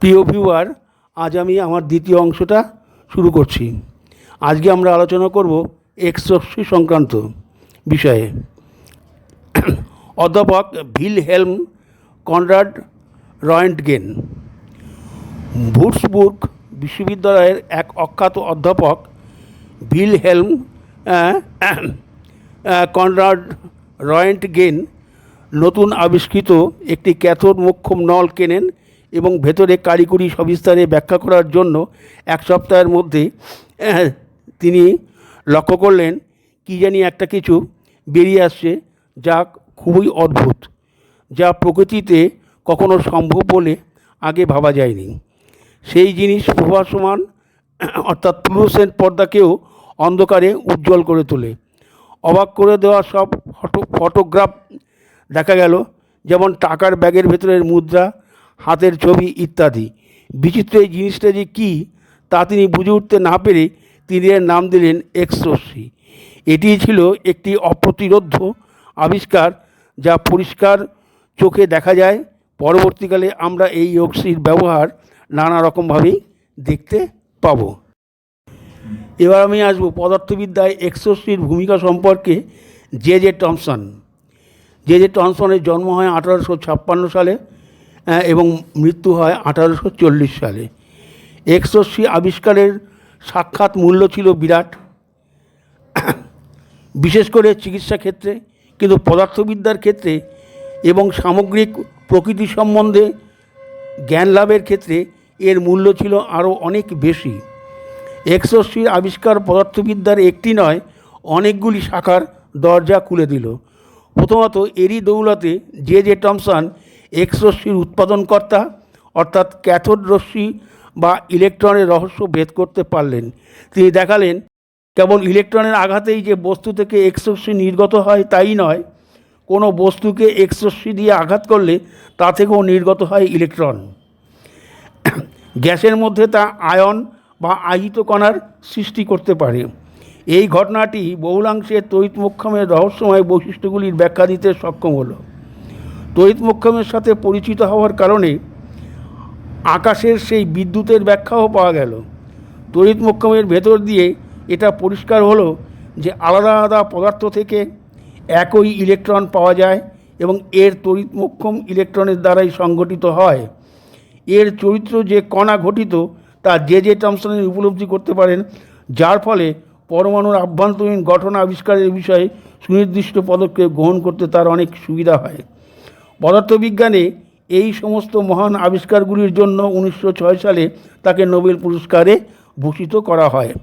প্রিয় ভিউয়ার আজ আমি আমার দ্বিতীয় অংশটা শুরু করছি। আজকে আমরা আলোচনা করব এক্সরশ্মি সংক্রান্ত বিষয়ে। অধ্যাপক ভিল হেলম কনরাড রয়েন্টগেন, ভুটসবুর্গ বিশ্ববিদ্যালয়ের এক অখ্যাত অধ্যাপক ভিল হেলম কনরাড রয়েন্টগেন নতুন আবিষ্কৃত একটি ক্যাথোড মোক্ষম নল কেনেন এবং ভেতরে কারিগরি সবিস্তারে ব্যাখ্যা করার জন্য এক সপ্তাহের মধ্যে তিনি লক্ষ্য করলেন, কী জানি একটা কিছু বেরিয়ে আসছে যা খুবই অদ্ভুত, যা প্রকৃতিতে কখনো সম্ভব বলে আগে ভাবা যায়নি। সেই জিনিস প্রভাসমান, অর্থাৎ ফ্লুরোসেন্ট পর্দাকেও অন্ধকারে উজ্জ্বল করে তোলে। অবাক করে দেওয়া সব ফটো, ফটোগ্রাফ দেখা গেল যেমন টাকার ব্যাগের ভেতরের মুদ্রা, হাতের ছবি ইত্যাদি। বিচিত্র এই জিনিসটা যে কী, তা তিনি বুঝে উঠতে না পেরে তিনি এর নাম দিলেন এক্সরশ্মি এটি ছিল একটি অপ্রতিরোধ্য আবিষ্কার যা পরিষ্কার চোখে দেখা যায়। পরবর্তীকালে আমরা এই রশ্মির ব্যবহার নানা রকমভাবেই দেখতে পাব। এবার আমি আসব পদার্থবিদ্যায় এক্সরশ্মির ভূমিকা সম্পর্কে J J Thomson. J J টমসনের জন্ম হয় আঠারোশো ছাপ্পান্ন সালে এবং মৃত্যু হয় আঠারোশো চল্লিশ সালে। এক্সরশ্মি আবিষ্কারের সাক্ষাৎ মূল্য ছিল বিরাট। বিশেষ করে চিকিৎসা ক্ষেত্রে, কিন্তু পদার্থবিদ্যার ক্ষেত্রে এবং সামগ্রিক প্রকৃতি সম্বন্ধে জ্ঞান লাভের ক্ষেত্রে এর মূল্য ছিল আরও অনেক বেশি। এক্সরশ্মির আবিষ্কার পদার্থবিদ্যার একটি নয়, অনেকগুলি শাখার দরজা খুলে দিল। প্রথমত এরই দৌলতে জে জে টমসন এক্সরশ্মির উৎপাদনকর্তা, অর্থাৎ ক্যাথোড রশ্মি বা ইলেকট্রনের রহস্য ভেদ করতে পারলেন। তিনি দেখালেন, কেবল ইলেকট্রনের আঘাতেই যে বস্তু থেকে এক্সরশ্মি নির্গত হয় তাই নয়, কোনো বস্তুকে এক্সরশ্মি দিয়ে আঘাত করলে তা থেকেও নির্গত হয় ইলেকট্রন। গ্যাসের মধ্যে তা আয়ন বা আহিত কণার সৃষ্টি করতে পারে। এই ঘটনাটি বহুলাংশে তড়িৎ মোক্ষমের রহস্যময় বৈশিষ্ট্যগুলির ব্যাখ্যা দিতে সক্ষম হলো। তড়িৎ মোক্ষমের সাথে পরিচিত হওয়ার কারণে আকাশের সেই বিদ্যুতের ব্যাখ্যাও পাওয়া গেল। তড়িৎ মোক্ষমের ভেতর দিয়ে এটা পরিষ্কার হলো যে আলাদা আলাদা পদার্থ থেকে একই ইলেকট্রন পাওয়া যায় এবং এর তড়িৎ মোক্ষম ইলেকট্রনের দ্বারাই সংগঠিত হয়। এর চরিত্র যে কণা ঘটিত তা যে যে টমসনের উপলব্ধি করতে পারেন, যার ফলে পরমাণুর আভ্যন্তরীণ গঠন আবিষ্কারের বিষয়ে সুনির্দিষ্ট পদক্ষেপ গ্রহণ করতে তার অনেক সুবিধা হয়। পদার্থবিজ্ঞানে এই সমস্ত মহান আবিষ্কারগুলির জন্য উনিশশো ছয় সালে তাকে নোবেল পুরস্কারে ভূষিত করা হয়।